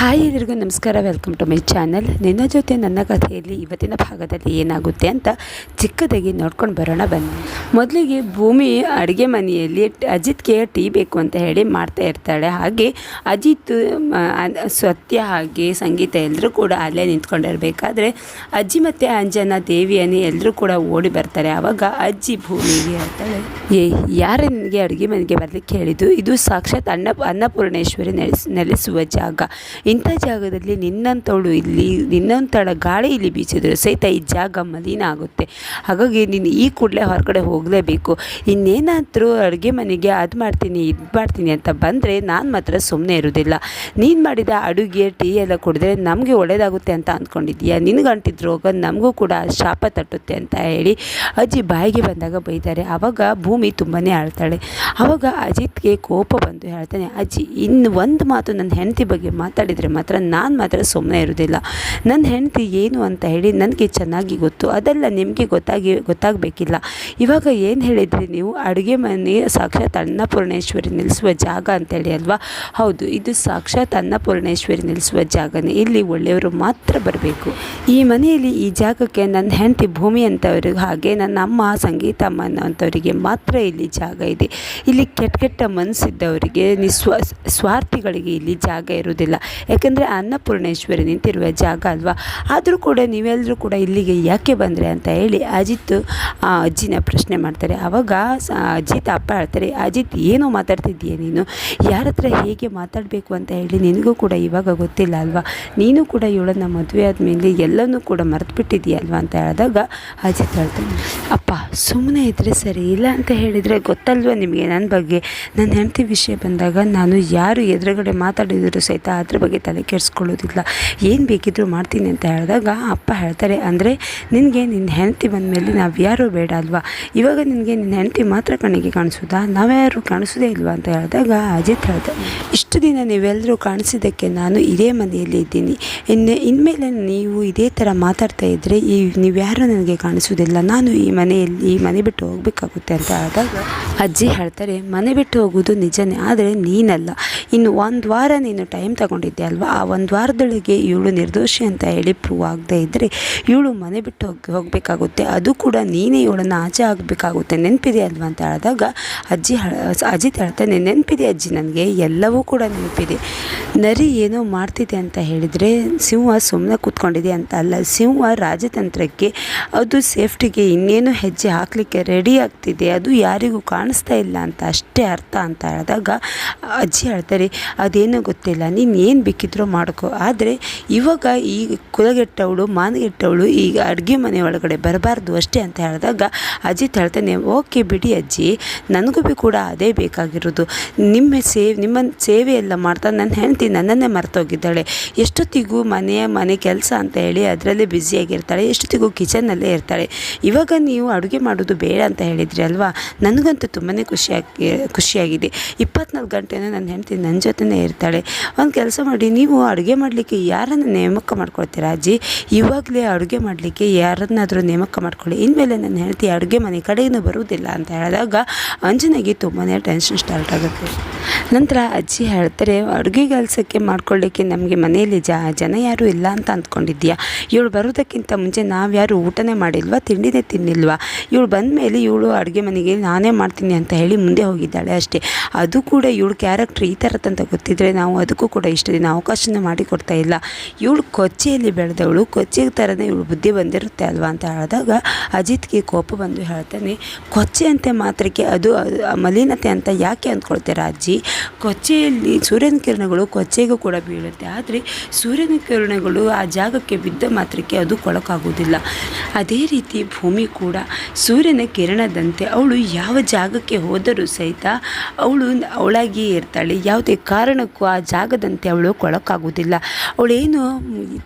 Hi ಎಲ್ರಿಗೂ ನಮಸ್ಕಾರ. Welcome to my channel ನಿನ್ನ ಜೊತೆ ನನ್ನ ಕಥೆಯಲ್ಲಿ ಇವತ್ತಿನ ಭಾಗದಲ್ಲಿ ಏನಾಗುತ್ತೆ ಅಂತ ಚಿಕ್ಕದಾಗಿ ನೋಡ್ಕೊಂಡು ಬರೋಣ ಬನ್ನಿ. ಮೊದಲಿಗೆ ಭೂಮಿ, ಅಡುಗೆ ಮನೆಯಲ್ಲಿ ಅಜಿತ್ಗೆ ಟೀ ಬೇಕು ಅಂತ ಹೇಳಿ ಮಾಡ್ತಾ ಇರ್ತಾಳೆ. ಹಾಗೆ ಅಜಿತ್ ಸತ್ಯ ಹಾಗೆ ಸಂಗೀತ ಎಲ್ಲರೂ ಕೂಡ ಅಲ್ಲೇ ನಿಂತ್ಕೊಂಡಿರಬೇಕಾದ್ರೆ ಅಜ್ಜಿ ಮತ್ತು ಅಂಜನ ದೇವಿಯನ್ನು ಎಲ್ಲರೂ ಕೂಡ ಓಡಿ ಬರ್ತಾರೆ. ಆವಾಗ ಅಜ್ಜಿ ಭೂಮಿಗೆ ಹೇಳ್ತಾಳೆ, ಏ, ಯಾರು ನಿನಗೆ ಅಡುಗೆ ಮನೆಗೆ ಬರಲಿಕ್ಕೆ ಹೇಳಿದ್ದು? ಇದು ಸಾಕ್ಷಾತ್ ಅನ್ನ, ಅನ್ನಪೂರ್ಣೇಶ್ವರಿ ನೆಲೆಸ್, ನೆಲೆಸುವ ಜಾಗ. ಇಂಥ ಜಾಗದಲ್ಲಿ ನಿನ್ನಂಥವಳು ಇಲ್ಲಿ ನಿನ್ನಂಥಳ ಗಾಳಿ ಇಲ್ಲಿ ಬೀಸಿದ್ರು ಸಹಿತ ಈ ಜಾಗ ಮಲೀನ ಆಗುತ್ತೆ. ಹಾಗಾಗಿ ನೀನು ಈ ಕೂಡಲೇ ಹೊರಗಡೆ ಹೋಗಲೇಬೇಕು. ಇನ್ನೇನಾದರೂ ಅಡುಗೆ ಮನೆಗೆ ಅದು ಮಾಡ್ತೀನಿ, ಇದು ಮಾಡ್ತೀನಿ ಅಂತ ಬಂದರೆ ನಾನು ಮಾತ್ರ ಸುಮ್ಮನೆ ಇರೋದಿಲ್ಲ. ನೀನು ಮಾಡಿದ ಅಡುಗೆ, ಟೀ ಎಲ್ಲ ಕುಡಿದ್ರೆ ನಮಗೆ ಒಳ್ಳೆಯದಾಗುತ್ತೆ ಅಂತ ಅಂದ್ಕೊಂಡಿದ್ದೀಯಾ ಅಂಟಿದ್ರು ರೋಗ ನಮಗೂ ಕೂಡ ಶಾಪ ತಟ್ಟುತ್ತೆ ಅಂತ ಹೇಳಿ ಅಜ್ಜಿ ಬಾಯಿಗೆ ಬಂದಾಗ ಬೈತಾರೆ ಆವಾಗ ಭೂಮಿ ತುಂಬಾ ಆಳ್ತಾಳೆ ಆವಾಗ ಅಜಿತ್ಗೆ ಕೋಪ ಬಂದು ಹೇಳ್ತಾನೆ, ಅಜ್ಜಿ, ಇನ್ನು ಒಂದು ಮಾತು ನನ್ನ ಹೆಂಡತಿ ಬಗ್ಗೆ ಮಾತಾಡಿದರೆ ಮಾತ್ರ ನಾನು ಮಾತ್ರ ಸುಮ್ಮನೆ ಇರೋದಿಲ್ಲ. ನನ್ನ ಹೆಂಡತಿ ಏನು ಅಂತ ಹೇಳಿ ನನಗೆ ಚೆನ್ನಾಗಿ ಗೊತ್ತು. ಅದೆಲ್ಲ ನಿಮಗೆ ಗೊತ್ತಾಗಿ, ಗೊತ್ತಾಗಬೇಕಿಲ್ಲ. ಇವಾಗ ಏನು ಹೇಳಿದ್ರಿ ನೀವು? ಅಡುಗೆ ಮನೆ ಸಾಕ್ಷಾತ್ ಅನ್ನಪೂರ್ಣೇಶ್ವರಿ ನಿಲ್ಲಿಸುವ ಜಾಗ ಅಂತೇಳಿ ಅಲ್ವಾ? ಹೌದು, ಇದು ಸಾಕ್ಷಾತ್ ಅನ್ನಪೂರ್ಣೇಶ್ವರಿ ನಿಲ್ಲಿಸುವ ಜಾಗನೇ. ಇಲ್ಲಿ ಒಳ್ಳೆಯವರು ಮಾತ್ರ ಬರಬೇಕು. ಈ ಮನೆಯಲ್ಲಿ, ಈ ಜಾಗಕ್ಕೆ ನನ್ನ ಹೆಂಡತಿ ಭೂಮಿ ಅಂತವ್ರಿಗೆ ಹಾಗೆ ನನ್ನ ಅಮ್ಮ, ಸಂಗೀತ ಅಮ್ಮ ಅನ್ನೋಂಥವರಿಗೆ ಮಾತ್ರ ಇಲ್ಲಿ ಜಾಗ ಇದೆ. ಇಲ್ಲಿ ಕೆಟ್ಟ ಕೆಟ್ಟ ಮನಸ್ಸಿದ್ದವರಿಗೆ, ನಿಸ್ವ, ಸ್ವಾರ್ಥಿಗಳಿಗೆ ಇಲ್ಲಿ ಜಾಗ ಇರುವುದಿಲ್ಲ ಯಾಕೆಂದರೆ ಅನ್ನಪೂರ್ಣೇಶ್ವರಿ ನಿಂತಿರುವ ಜಾಗ ಅಲ್ವಾ? ಆದರೂ ಕೂಡ ನೀವೆಲ್ಲರೂ ಕೂಡ ಇಲ್ಲಿಗೆ ಯಾಕೆ ಬಂದರೆ ಅಂತ ಹೇಳಿ ಅಜಿತ್ ಅಜ್ಜಿನ ಪ್ರಶ್ನೆ ಮಾಡ್ತಾರೆ. ಆವಾಗ ಅಜಿತ್ ಅಪ್ಪ ಹೇಳ್ತಾರೆ, ಅಜಿತ್, ಏನೋ ಮಾತಾಡ್ತಿದ್ದೀಯ ನೀನು? ಯಾರ ಹತ್ರ ಹೇಗೆ ಮಾತಾಡಬೇಕು ಅಂತ ಹೇಳಿ ನಿನಗೂ ಕೂಡ ಇವಾಗ ಗೊತ್ತಿಲ್ಲ ಅಲ್ವಾ? ನೀನು ಕೂಡ ಇವಳನ್ನು ಮದುವೆ ಆದಮೇಲೆ ಎಲ್ಲನೂ ಕೂಡ ಮರೆತು ಬಿಟ್ಟಿದ್ದೀಯಲ್ವಾ ಅಂತ ಹೇಳಿದಾಗ ಅಜಿತ್ ಹೇಳ್ತಾನೆ, ಅಪ್ಪ ಸುಮ್ಮನೆ ಇದ್ದರೆ ಸರಿ, ಇಲ್ಲ ಅಂತ ಹೇಳಿದರೆ ಗೊತ್ತಲ್ವ ನಿಮಗೆ ನನ್ನ ಬಗ್ಗೆ? ನನ್ನ ಹೆಂಡತಿ ವಿಷಯ ಬಂದಾಗ ನಾನು ಯಾರು ಎದುರುಗಡೆ ಮಾತಾಡಿದರೂ ಸಹಿತ ಅದ್ರ ಬಗ್ಗೆ ತಲೆ ಕೆಡಿಸ್ಕೊಳ್ಳೋದಿಲ್ಲ. ಏನು ಬೇಕಿದ್ದರೂ ಮಾಡ್ತೀನಿ ಅಂತ ಹೇಳಿದಾಗ ಅಪ್ಪ ಹೇಳ್ತಾರೆ, ಅಂದರೆ ನಿನಗೆ ನಿನ್ನ ಹೆಂಡತಿ ಬಂದಮೇಲೆ ನಾವು ಯಾರೂ ಬೇಡ ಅಲ್ವಾ? ಇವಾಗ ನಿನಗೆ ನಿನ್ನ ಹೆಂಡತಿ ಮಾತ್ರ ಕಣ್ಣಿಗೆ ಕಾಣಿಸೋದಾ? ನಾವ್ಯಾರು ಕಾಣಿಸೋದೇ ಇಲ್ವಾ? ಅಂತ ಹೇಳಿದಾಗ ಅಜಿತ್ ಹೇಳ್ತಾರೆ ಇಷ್ಟು ದಿನ ನೀವೆಲ್ಲರೂ ಕಾಣಿಸಿದ್ದಕ್ಕೆ ನಾನು ಇದೇ ಮನೆಯಲ್ಲಿ ಇದ್ದೀನಿ. ಇನ್ನು ಇನ್ಮೇಲೆ ನೀವು ಇದೇ ಥರ ಮಾತಾಡ್ತಾ ಇದ್ದರೆ ಈ ನೀವ್ಯಾರು ನನಗೆ ಕಾಣಿಸೋದಿಲ್ಲ. ನಾನು ಈ ಮನೆಯಲ್ಲಿ, ಈ ಮನೆ ಬಿಟ್ಟು ಹೋಗಬೇಕಾಗುತ್ತೆ ಅಂತ ಹೇಳಿದಾಗ ಅಜ್ಜಿ ಹೇಳ್ತಾರೆ, ಮನೆ ಬಿಟ್ಟು ಹೋಗೋದು ನಿಜನೇ, ಆದರೆ ನೀನಲ್ಲ. ಇನ್ನು ಒಂದು ವಾರ ನೀನು ಟೈಮ್ ತಗೊಂಡಿದ್ದೆ. ಅಲ್ವಾ? ಆ ಒಂದು ವಾರದೊಳಗೆ ಇವಳು ನಿರ್ದೋಷಿ ಅಂತ ಹೇಳಿ ಪ್ರೂವ್ ಆಗದೇ ಇದ್ದರೆ ಇವಳು ಮನೆ ಬಿಟ್ಟು ಹೋಗಿ, ಹೋಗಬೇಕಾಗುತ್ತೆ. ಅದು ಕೂಡ ನೀನೇ ಇವಳನ್ನು ಆಚೆ ಆಗಬೇಕಾಗುತ್ತೆ. ನೆನಪಿದೆ ಅಲ್ವಾ ಅಂತ ಹೇಳಿದಾಗ, ಅಜ್ಜಿ ಅಜ್ಜಿ ಅಜಿತ್ ಹೇಳ್ತಾನೆ ನೆನಪಿದೆ ಅಜ್ಜಿ ನನಗೆ? ಎಲ್ಲವೂ ಕೂಡ ನೆನಪಿದೆ. ನರಿ ಏನೋ ಮಾಡ್ತಿದೆ ಅಂತ ಹೇಳಿದರೆ ಸಿಂಹ ಸುಮ್ಮನೆ ಕೂತ್ಕೊಂಡಿದೆ ಅಂತ ಅಲ್ಲ. ಸಿಂಹ ರಾಜತಂತ್ರಕ್ಕೆ ಅದು ಸೇಫ್ಟಿಗೆ ಇನ್ನೇನು ಹೆಜ್ಜೆ ಹಾಕಲಿಕ್ಕೆ ರೆಡಿ ಆಗ್ತಿದೆ. ಅದು ಯಾರಿಗೂ ಕಾಣಿಸ್ತಾ ಇಲ್ಲ ಅಂತ ಅಷ್ಟೇ ಅರ್ಥ ಅಂತ ಹೇಳಿದಾಗ, ಅಜ್ಜಿ ಹೇಳ್ತಾರೆ, ಅದೇನೋ ಗೊತ್ತಿಲ್ಲ. ನೀನು ಏನು ಬೇಕಿದ್ರೂ ಮಾಡ್ಕೋ. ಆದರೆ ಇವಾಗ ಈ ಕುಲಗೆಟ್ಟವಳು, ಮಾನಗೆಟ್ಟವಳು ಈಗ ಅಡುಗೆ ಮನೆ ಒಳಗಡೆ ಬರಬಾರ್ದು ಅಷ್ಟೇ ಅಂತ ಹೇಳಿದಾಗ ಅಜ್ಜಿ ಹೇಳ್ತಾನೆ, ಓಕೆ ಬಿಡಿ ಅಜ್ಜಿ, ನನಗೂ ಬಿ ಕೂಡ ಅದೇ ಬೇಕಾಗಿರೋದು. ನಿಮ್ಮ ಸೇವೆ ನಿಮ್ಮ ಸೇವೆ ಎಲ್ಲ ಮಾಡ್ತಾ ನನ್ನ ಹೆಂಡತಿ ನನ್ನನ್ನೇ ಮರೆತೋಗಿದ್ದಾಳೆ. ಎಷ್ಟೊತ್ತಿಗೂ ಮನೆಯ ಮನೆ ಕೆಲಸ ಅಂತ ಹೇಳಿ ಅದರಲ್ಲೇ ಬ್ಯುಸಿಯಾಗಿರ್ತಾಳೆ ಎಷ್ಟೊತ್ತಿಗೂ ಕಿಚನ್ನಲ್ಲೇ ಇರ್ತಾಳೆ. ಇವಾಗ ನೀವು ಅಡುಗೆ ಮಾಡೋದು ಬೇಡ ಅಂತ ಹೇಳಿದ್ರಿ ಅಲ್ವಾ? ನನಗಂತೂ ತುಂಬಾ ಖುಷಿಯಾಗಿ, ಖುಷಿಯಾಗಿದೆ. ಇಪ್ಪತ್ನಾಲ್ಕು ಗಂಟೆನೂ ನನ್ನ ಹೆಂಡತಿ ನನ್ನ ಜೊತೆನೇ ಇರ್ತಾಳೆ. ಒಂದು ಕೆಲಸ ಮಾಡಿ ನೀವು ಅಡುಗೆ ಮಾಡಲಿಕ್ಕೆ ಯಾರನ್ನು ನೇಮಕ ಮಾಡ್ಕೊಳ್ತೀರಾ ಅಜ್ಜಿ? ಇವಾಗಲೇ ಅಡುಗೆ ಮಾಡಲಿಕ್ಕೆ ಯಾರನ್ನಾದರೂ ನೇಮಕ ಮಾಡ್ಕೊಳ್ಳಿ. ಇನ್ಮೇಲೆ ನನ್ನ ಹೆಂಡತಿ ಅಡುಗೆ ಮನೆ ಕಡೆಯೂ ಬರುವುದಿಲ್ಲ ಅಂತ ಹೇಳಿದಾಗ ಅಂಜನಿಗೆ ತುಂಬಾ ಟೆನ್ಷನ್ ಸ್ಟಾರ್ಟ್ ಆಗುತ್ತೆ. ನಂತರ ಅಜ್ಜಿ ಹೇಳ್ತಾರೆ, ಅಡುಗೆ ಕೆಲಸಕ್ಕೆ ಮಾಡ್ಕೊಳ್ಳಿಕ್ಕೆ ನಮಗೆ ಮನೆಯಲ್ಲಿ ಜನ ಯಾರೂ ಇಲ್ಲ ಅಂತ ಅಂದ್ಕೊಂಡಿದ್ಯಾ ಇವಳು ಬರೋದಕ್ಕಿಂತ ಮುಂಚೆ ನಾವು ಯಾರು ಊಟನೇ ಮಾಡಿಲ್ವಾ? ತಿಂಡಿನೇ ತಿನ್ನಿಲ್ವಾ? ಇವಳು ಬಂದ ಮೇಲೆ ಇವಳು ಅಡುಗೆ ಮನೆಗೆ ನಾನೇ ಮಾಡ್ತೀನಿ ಅಂತ ಹೇಳಿ ಮುಂದೆ ಹೋಗಿದ್ದಾಳೆ ಅಷ್ಟೇ. ಅದು ಕೂಡ ಇವಳು ಕ್ಯಾರೆಕ್ಟ್ರ್ ಈ ಥರದಂತ ಗೊತ್ತಿದ್ದರೆ ನಾವು ಅದಕ್ಕೂ ಕೂಡ ಇಷ್ಟು ದಿನ ಅವಕಾಶನೇ ಮಾಡಿಕೊಡ್ತಾ ಇಲ್ಲ. ಇವಳು ಕೊಚ್ಚೆಯಲ್ಲಿ ಬೆಳೆದವಳು ಕೊಚ್ಚೆ ಥರನೇ ಇವಳು ಬುದ್ಧಿ ಬಂದಿರುತ್ತೆ ಅಲ್ವಾ ಅಂತ ಹೇಳಿದಾಗ ಅಜಿತ್ಗೆ ಕೋಪ ಬಂದು ಹೇಳ್ತಾನೆ, ಕೊಚ್ಚೆ ಅಂತೆ ಮಾತ್ರಕ್ಕೆ ಅದು ಮಲಿನತೆ ಅಂತ ಯಾಕೆ ಅಂದ್ಕೊಳ್ತೀರಾ ಅಜ್ಜಿ? ಕೊಚ್ಚೆಯಲ್ಲಿ ಸೂರ್ಯನ ಕಿರಣಗಳು ಕೊಚ್ಚೆಗೂ ಕೂಡ ಬೀಳುತ್ತೆ. ಆದರೆ ಸೂರ್ಯನ ಕಿರಣಗಳು ಆ ಜಾಗಕ್ಕೆ ಬಿದ್ದ ಮಾತ್ರಕ್ಕೆ ಅದು ಕೊಳಕಾಗುವುದಿಲ್ಲ. ಅದೇ ರೀತಿ ಭೂಮಿ ಕೂಡ ಸೂರ್ಯನ ಕಿರಣದಂತೆ ಅವಳು ಯಾವ ಜಾಗಕ್ಕೆ ಹೋದರೂ ಸಹಿತ ಅವಳು ಅವಳಾಗಿಯೇ ಇರ್ತಾಳೆ. ಯಾವುದೇ ಕಾರಣಕ್ಕೂ ಆ ಜಾಗದಂತೆ ಅವಳು ಕೊಳಕಾಗುವುದಿಲ್ಲ ಅವಳೇನು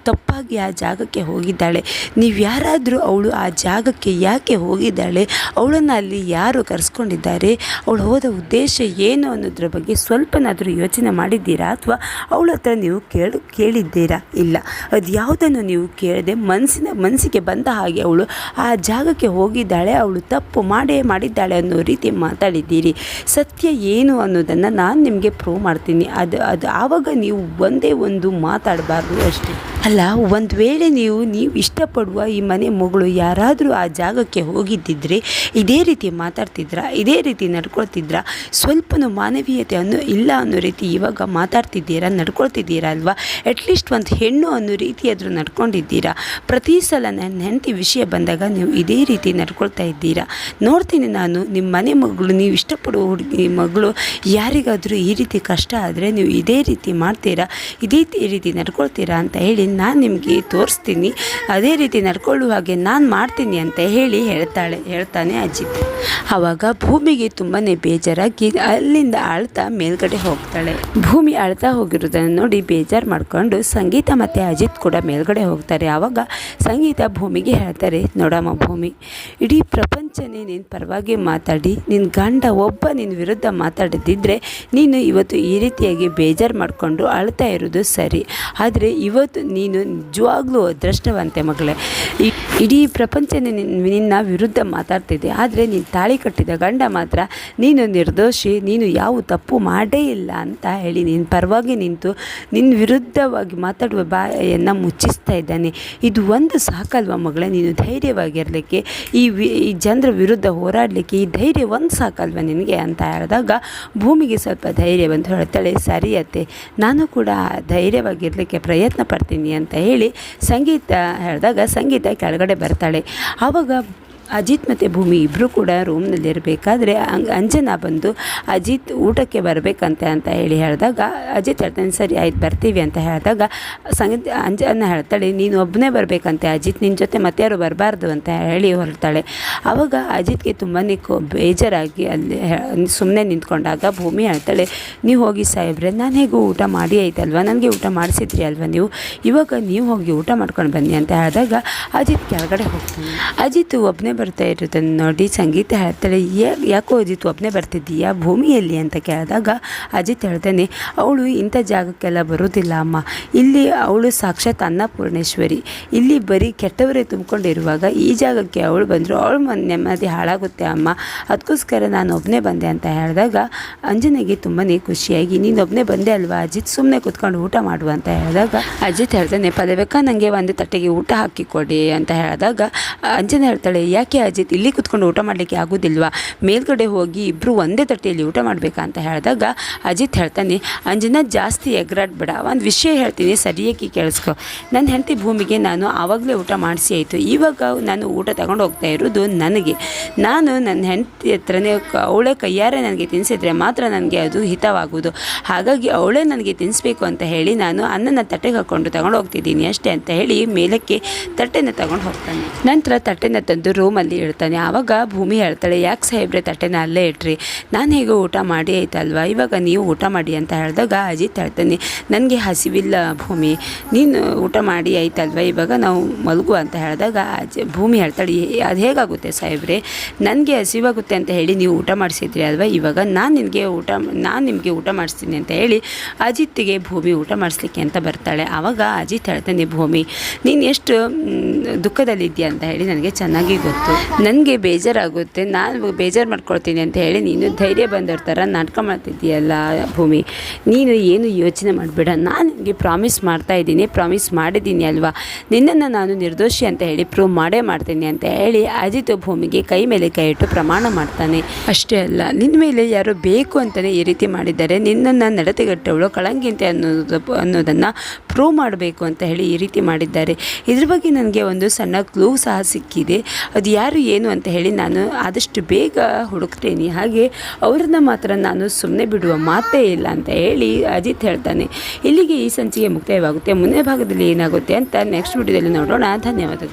ತಪ್ಪಾಗಿ ಆ ಜಾಗಕ್ಕೆ ಹೋಗಿದ್ದಾಳೆ. ನೀವು ಯಾರಾದರೂ ಅವಳು ಆ ಜಾಗಕ್ಕೆ ಯಾಕೆ ಹೋಗಿದ್ದಾಳೆ? ಅವಳನ್ನು ಅಲ್ಲಿ ಯಾರು ಕರೆಸ್ಕೊಂಡಿದ್ದಾರೆ? ಅವಳು ಹೋದ ಉದ್ದೇಶ ಏನು ಅನ್ನೋದ್ರ ಬಗ್ಗೆ ಸ್ವಲ್ಪನಾದರೂ ಯೋಚನೆ ಮಾಡಿದ್ದೀರಾ? ಅಥವಾ ಅವಳ ಹತ್ರ ನೀವು ಕೇಳು, ಕೇಳಿದ್ದೀರಾ? ಇಲ್ಲ. ಅದು ಯಾವುದನ್ನು ನೀವು ಕೇಳದೆ ಮನಸ್ಸಿನ ಮನಸ್ಸಿಗೆ ಬಂದ ಹಾಗೆ ಅವಳು ಆ ಜಾಗಕ್ಕೆ ಹೋಗಿದ್ದಾಳೆ, ಅವಳು ತಪ್ಪು ಮಾಡೇ ಮಾಡಿದ್ದಾಳೆ ಅನ್ನೋ ರೀತಿ ಮಾತಾಡಿದ್ದೀರಿ. ಸತ್ಯ ಏನು ಅನ್ನೋದನ್ನು ನಾನು ನಿಮಗೆ ಪ್ರೂವ್ ಮಾಡ್ತೀನಿ. ಅದು ಅದು ಆವಾಗ ನೀವು ಒಂದೇ ಒಂದು ಮಾತಾಡಬಾರ್ದು ಅಷ್ಟೇ. ಅಲ್ಲ, ಒಂದು ವೇಳೆ ನೀವು ನೀವು ಇಷ್ಟಪಡುವ ಈ ಮನೆ ಮಗಳು ಯಾರಾದರೂ ಆ ಜಾಗಕ್ಕೆ ಹೋಗಿದ್ದಿದ್ರೆ, ಇದೇ ರೀತಿ ಮಾತಾಡ್ತಿದ್ರ, ಇದೇ ರೀತಿ ನಡ್ಕೊಳ್ತಿದ್ರ? ಸ್ವಲ್ಪನೂ ಮಾನವೀಯತೆ ಅನ್ನೋ, ಇಲ್ಲ ಅನ್ನೋ ರೀತಿ ಇವಾಗ ಮಾತಾಡ್ತಿದ್ದೀರಾ, ನಡ್ಕೊಳ್ತಿದ್ದೀರಾ ಅಲ್ವಾ? ಅಟ್ಲೀಸ್ಟ್ ಒಂದು ಹೆಣ್ಣು ಅನ್ನೋ ರೀತಿಯಾದರೂ ನಡ್ಕೊಂಡಿದ್ದೀರಾ? ಪ್ರತಿ ಸಲ ನನ್ನ ಹೆಂಡತಿ ವಿಷಯ ಬಂದಾಗ ನೀವು ಇದೇ ರೀತಿ ನಡ್ಕೊಳ್ತಾ ಇದ್ದೀರಾ? ನೋಡ್ತೀನಿ ನಾನು ನಿಮ್ಮ ಮನೆ ಮಗಳು, ನೀವು ಇಷ್ಟಪಡುವ ಹುಡುಗಿ ಮಗಳು ಯಾರಿಗಾದರೂ ಈ ರೀತಿ ಕಷ್ಟ ಆದರೆ ನೀವು ಇದೇ ರೀತಿ ಮಾಡ್ತೀರಾ, ಇದೇ ರೀತಿ ನಡ್ಕೊಳ್ತೀರಾ ಅಂತ ಹೇಳಿ ನಾನು ನಿಮಗೆ ತೋರಿಸ್ತೀನಿ. ಅದೇ ರೀತಿ ನಡ್ಕೊಳ್ಳುವ ಹಾಗೆ ನಾನು ಮಾಡ್ತೀನಿ ಅಂತ ಹೇಳಿ ಹೇಳ್ತಾಳೆ, ಹೇಳ್ತಾನೆ ಅಜಿತ್. ಆವಾಗ ಭೂಮಿಗೆ ತುಂಬಾ ಬೇಜಾರಾಗಿ ಅಲ್ಲಿಂದ ಅಳ್ತಾ ಮೇಲ್ಗಡೆ ಹೋಗ್ತಾಳೆ. ಭೂಮಿ ಅಳ್ತಾ ಹೋಗಿರೋದನ್ನು ನೋಡಿ ಬೇಜಾರು ಮಾಡಿಕೊಂಡು ಸಂಗೀತ ಮತ್ತು ಅಜಿತ್ ಕೂಡ ಮೇಲ್ಗಡೆ ಹೋಗ್ತಾರೆ. ಆವಾಗ ಸಂಗೀತ ಭೂಮಿಗೆ ಹೇಳ್ತಾರೆ, ನೋಡಮ್ಮ ಭೂಮಿ, ಇಡೀ ಪ್ರಪಂಚನೇ ನೀನು ಪರವಾಗಿ ಮಾತಾಡಿ. ನಿನ್ನ ಗಂಡ ಒಬ್ಬ ನಿನ್ನ ವಿರುದ್ಧ ಮಾತಾಡದಿದ್ದರೆ ನೀನು ಇವತ್ತು ಈ ರೀತಿಯಾಗಿ ಬೇಜಾರು ಮಾಡಿಕೊಂಡು ಅಳ್ತಾ ಇರೋದು ಸರಿ. ಆದರೆ ಇವತ್ತು ನೀನು ನಿಜವಾಗ್ಲೂ ಅದೃಷ್ಟವಂತೆ ಮಗಳೇ. ಇಡೀ ಪ್ರಪಂಚ ನಿನ್- ನಿನ್ನ ವಿರುದ್ಧ ಮಾತಾಡ್ತಿದೆ. ಆದರೆ ನೀನು ತಾಳಿ ಕಟ್ಟಿದ ಗಂಡ ಮಾತ್ರ ನೀನು ನಿರ್ದೋಷಿ, ನೀನು ಯಾವ ತಪ್ಪು ಮಾಡೇ ಇಲ್ಲ ಅಂತ ಹೇಳಿ ನೀನು ಪರವಾಗಿ ನಿಂತು ನಿನ್ನ ವಿರುದ್ಧವಾಗಿ ಮಾತಾಡುವ ಬಾಯನ್ನು ಮುಚ್ಚಿಸ್ತಾ ಇದ್ದಾನೆ. ಇದು ಒಂದು ಸಾಕಲ್ವ ಮಗಳೇ? ನೀನು ಧೈರ್ಯವಾಗಿರಲಿಕ್ಕೆ, ಈ ವಿ, ಈ ಜನರ ವಿರುದ್ಧ ಹೋರಾಡಲಿಕ್ಕೆ ಈ ಧೈರ್ಯ ಒಂದು ಸಾಕಲ್ವ ನಿನಗೆ ಅಂತ ಹೇಳಿದಾಗ ಭೂಮಿಗೆ ಸ್ವಲ್ಪ ಧೈರ್ಯ ಬಂದು ಹೇಳ್ತಾಳೆ ಸರಿಯತ್ತೆ ನಾನು ಕೂಡ ಧೈರ್ಯವಾಗಿರಲಿಕ್ಕೆ ಪ್ರಯತ್ನ ಪಡ್ತೀನಿ ಅಂತ ಹೇಳಿ ಸಂಗೀತ ಹೇಳಿದಾಗ ಸಂಗೀತ ಕೆಳಗಡೆ ಬರ್ತಾಳೆ. ಆವಾಗ ಅಜಿತ್ ಮತ್ತು ಭೂಮಿ ಇಬ್ಬರು ಕೂಡ ರೂಮ್ನಲ್ಲಿ ಇರಬೇಕಾದ್ರೆ ಅಂಜನಾ ಬಂದು, ಅಜಿತ್ ಊಟಕ್ಕೆ ಬರಬೇಕಂತೆ ಅಂತ ಹೇಳಿ ಹೇಳಿದಾಗ, ಅಜಿತ್ ಹೇಳ್ತಾನೆ, ಸರಿ ಆಯ್ತು, ಬರ್ತೀವಿ ಅಂತ ಹೇಳಿದಾಗ, ಸಂಗೀತ ಅಂಜನ ಹೇಳ್ತಾಳೆ, ನೀನು ಒಬ್ಬನೇ ಬರಬೇಕಂತೆ ಅಜಿತ್ ನಿನ್ನ ಜೊತೆ ಮತ್ತಾರು ಬರಬಾರ್ದು ಅಂತ ಹೇಳಿ ಹೊರಡ್ತಾಳೆ. ಆವಾಗ ಅಜಿತ್ಗೆ ತುಂಬಾ ಕೋ, ಬೇಜಾರಾಗಿ ಅಲ್ಲಿ ಸುಮ್ಮನೆ ನಿಂತ್ಕೊಂಡಾಗ ಭೂಮಿ ಹೇಳ್ತಾಳೆ, ನೀವು ಹೋಗಿ ಸಾಹೇಬ್ರೆ, ನಾನು ಹೇಗೂ ಊಟ ಮಾಡಿ ಆಯ್ತಲ್ವ? ನನಗೆ ಊಟ ಮಾಡಿಸಿದ್ರಿ ಅಲ್ವಾ ನೀವು? ಇವಾಗ ನೀವು ಹೋಗಿ ಊಟ ಮಾಡ್ಕೊಂಡು ಬನ್ನಿ ಅಂತ ಹೇಳಿದಾಗ, ಅಜಿತ್ ಕೆಳಗಡೆ ಹೋಗ್ತಾನೆ. ಅಜಿತ್ ಒಬ್ಬನೇ ಬರ್ತಾ ಇರೋದನ್ನು ನೋಡಿ ಸಂಗೀತ ಹೇಳ್ತಾಳೆ ಯಾಕೋ ಅಜಿತ್ ಒಬ್ಬನೇ ಬರ್ತಿದ್ದೀಯಾ? ಭೂಮಿಯಲ್ಲಿ ಅಂತ ಕೇಳಿದಾಗ ಅಜಿತ್ ಹೇಳ್ತಾನೆ, ಅವಳು ಇಂಥ ಜಾಗಕ್ಕೆಲ್ಲ ಬರೋದಿಲ್ಲ ಅಮ್ಮ. ಇಲ್ಲಿ ಅವಳು ಸಾಕ್ಷಾತ್ ಅನ್ನಪೂರ್ಣೇಶ್ವರಿ. ಇಲ್ಲಿ ಬರೀ ಕೆಟ್ಟವರೇ ತುಂಬಿಕೊಂಡಿರುವಾಗ ಈ ಜಾಗಕ್ಕೆ ಅವಳು ಬಂದರು ಅವಳು ನೆಮ್ಮದಿ ಹಾಳಾಗುತ್ತೆ ಅಮ್ಮ. ಅದಕ್ಕೋಸ್ಕರ ನಾನು ಒಬ್ಬನೇ ಬಂದೆ ಅಂತ ಹೇಳಿದಾಗ ಅಂಜನೆಗೆ ತುಂಬಾ ಖುಷಿಯಾಗಿ, ನೀನು ಒಬ್ಬನೇ ಬಂದೆ ಅಲ್ವಾ ಅಜಿತ್? ಸುಮ್ಮನೆ ಕೂತ್ಕೊಂಡು ಊಟ ಮಾಡು ಅಂತ ಹೇಳಿದಾಗ ಅಜಿತ್ ಹೇಳ್ತಾನೆ ಪದಬೇಕಾ ನನಗೆ ಒಂದು ತಟ್ಟೆಗೆ ಊಟ ಹಾಕಿ ಕೊಡಿ ಅಂತ ಹೇಳಿದಾಗ ಅಂಜನೆ ಹೇಳ್ತಾಳೆ, ಯಾಕೆ ಅಜಿತ್ ಇಲ್ಲಿ ಕುತ್ಕೊಂಡು ಊಟ ಮಾಡಲಿಕ್ಕೆ ಆಗೋದಿಲ್ವಾ? ಮೇಲ್ಗಡೆ ಹೋಗಿ ಇಬ್ಬರು ಒಂದೇ ತಟ್ಟೆಯಲ್ಲಿ ಊಟ ಮಾಡಬೇಕಾ ಅಂತ ಹೇಳಿದಾಗ ಅಜಿತ್ ಹೇಳ್ತಾನೆ, ಅಂಜನ, ಜಾಸ್ತಿ ಎಗ್ರಾಡ್ಬೇಡ. ಒಂದು ವಿಷಯ ಹೇಳ್ತೀನಿ, ಸರಿಯಾಗಿ ಕೇಳಿಸ್ಕೊ. ನನ್ನ ಹೆಂಡತಿ ಭೂಮಿಗೆ ನಾನು ಆವಾಗಲೇ ಊಟ ಮಾಡಿಸಿ ಆಯಿತು. ಇವಾಗ ನಾನು ಊಟ ತಗೊಂಡು ಹೋಗ್ತಾ ಇರೋದು ನನಗೆ. ನಾನು ನನ್ನ ಹೆಂಡತಿ ಹತ್ರನೇ ಅವಳೆ ಅವಳೇ ಕೈಯಾರೆ ನನಗೆ ತಿನ್ನಿಸಿದ್ರೆ ಮಾತ್ರ ನನಗೆ ಅದು ಹಿತವಾಗುವುದು. ಹಾಗಾಗಿ ಅವಳೇ ನನಗೆ ತಿನ್ನಿಸ್ಬೇಕು ಅಂತ ಹೇಳಿ ನಾನು ಅನ್ನನ ತಟ್ಟೆಗೆ ಹಾಕ್ಕೊಂಡು ತಗೊಂಡು ಹೋಗ್ತಿದ್ದೀನಿ ಅಷ್ಟೇ ಅಂತ ಹೇಳಿ ಮೇಲಕ್ಕೆ ತಟ್ಟೆನ ತಗೊಂಡು ಹೋಗ್ತಾನೆ. ನಂತರ ತಟ್ಟೆನ ತಂದು ರೂಮಲ್ಲಿ ಇಡ್ತಾನೆ ಆವಾಗ ಭೂಮಿ ಹೇಳ್ತಾಳೆ, ಯಾಕೆ ಸಾಹೇಬ್ರೆ ತಟ್ಟೆನ ಅಲ್ಲೇ ಇಟ್ರಿ? ನಾನು ಹೇಗೆ ಊಟ ಮಾಡಿ ಆಯ್ತಲ್ವಾ? ಇವಾಗ ನೀವು ಊಟ ಮಾಡಿ ಅಂತ ಹೇಳಿದಾಗ ಅಜಿತ್ ಹೇಳ್ತಾನೆ, ನನಗೆ ಹಸಿವಿಲ್ಲ ಭೂಮಿ. ನೀನು ಊಟ ಮಾಡಿ ಆಯ್ತಲ್ವಾ? ಇವಾಗ ನಾವು ಮಲಗು ಅಂತ ಹೇಳಿದಾಗ ಅಜ್, ಭೂಮಿ ಹೇಳ್ತಾಳೆ ಅದು ಹೇಗಾಗುತ್ತೆ ಸಾಹೇಬ್ರೆ? ನನಗೆ ಹಸಿವಾಗುತ್ತೆ ಅಂತ ಹೇಳಿ ನೀವು ಊಟ ಮಾಡಿಸಿದ್ರಿ ಅಲ್ವಾ? ಇವಾಗ ನಾನು ನಿನಗೆ ಊಟ, ನಾನು ನಿಮಗೆ ಊಟ ಮಾಡಿಸ್ತೀನಿ ಅಂತ ಹೇಳಿ ಅಜಿತ್ಗೆ ಭೂಮಿ ಊಟ ಮಾಡಿಸ್ಲಿಕ್ಕೆ ಅಂತ ಬರ್ತಾಳೆ. ಆವಾಗ ಅಜಿತ್ ಹೇಳ್ತಾನೆ, ಭೂಮಿ, ನೀನು ಎಷ್ಟು ದುಃಖದಲ್ಲಿದ್ದೀಯ ಅಂತ ಹೇಳಿ ನನಗೆ ಚೆನ್ನಾಗಿ ಗೊತ್ತು. ನನಗೆ ಬೇಜಾರಾಗುತ್ತೆ. ನಾನು ಬೇಜಾರು ಮಾಡ್ಕೊಳ್ತೀನಿ ಅಂತ ಹೇಳಿ ನೀನು ಧೈರ್ಯ ಬಂದವ್ರ ಥರ ನಾಟಕ ಮಾಡ್ತಿದ್ದೀಯಲ್ಲ ಭೂಮಿ. ನೀನು ಏನು ಯೋಚನೆ ಮಾಡಬೇಡ. ನಾನು ನಿನಗೆ ಪ್ರಾಮಿಸ್ ಮಾಡ್ತಾ ಇದ್ದೀನಿ. ಪ್ರಾಮಿಸ್ ಮಾಡಿದ್ದೀನಿ ಅಲ್ವಾ? ನಿನ್ನನ್ನು ನಾನು ನಿರ್ದೋಷಿ ಅಂತ ಹೇಳಿ ಪ್ರೂವ್ ಮಾಡೇ ಮಾಡ್ತೀನಿ ಅಂತ ಹೇಳಿ ಅಜಿತ್ ಭೂಮಿಗೆ ಕೈ ಮೇಲೆ ಕೈ ಇಟ್ಟು ಪ್ರಮಾಣ ಮಾಡ್ತಾನೆ. ಅಷ್ಟೇ ಅಲ್ಲ ನಿನ್ನ ಮೇಲೆ ಯಾರೋ ಬೇಕು ಅಂತಲೇ ಈ ರೀತಿ ಮಾಡಿದ್ದಾರೆ. ನಿನ್ನನ್ನು ನಡತೆಗಟ್ಟವಳು ಕಳಂಗಿಂತೆ ಅನ್ನೋದು ಅನ್ನೋದನ್ನು ಪ್ರೂವ್ ಮಾಡಬೇಕು ಅಂತ ಹೇಳಿ ಈ ರೀತಿ ಮಾಡಿದ್ದಾರೆ. ಇದ್ರ ಬಗ್ಗೆ ನನಗೆ ಒಂದು ಸಣ್ಣ ಕ್ಲೂ ಸಹ ಸಿಕ್ಕಿದೆ. ಅದು ಯಾರು ಏನು ಅಂತ ಹೇಳಿ ನಾನು ಆದಷ್ಟು ಬೇಗ ಹುಡುಕ್ತೇನೆ. ಹಾಗೆ ಅವ್ರನ್ನ ಮಾತ್ರ ನಾನು ಸುಮ್ಮನೆ ಬಿಡುವ ಮಾತೇ ಇಲ್ಲ ಅಂತ ಹೇಳಿ ಅಜಿತ್ ಹೇಳ್ತಾನೆ. ಇಲ್ಲಿಗೆ ಈ ಸಂಚಿಕೆ ಮುಕ್ತಾಯವಾಗುತ್ತೆ. ಮುಂದಿನ ಭಾಗದಲ್ಲಿ ಏನಾಗುತ್ತೆ ಅಂತ ನೆಕ್ಸ್ಟ್ ವಿಡಿಯೋದಲ್ಲಿ ನೋಡೋಣ. ಧನ್ಯವಾದಗಳು.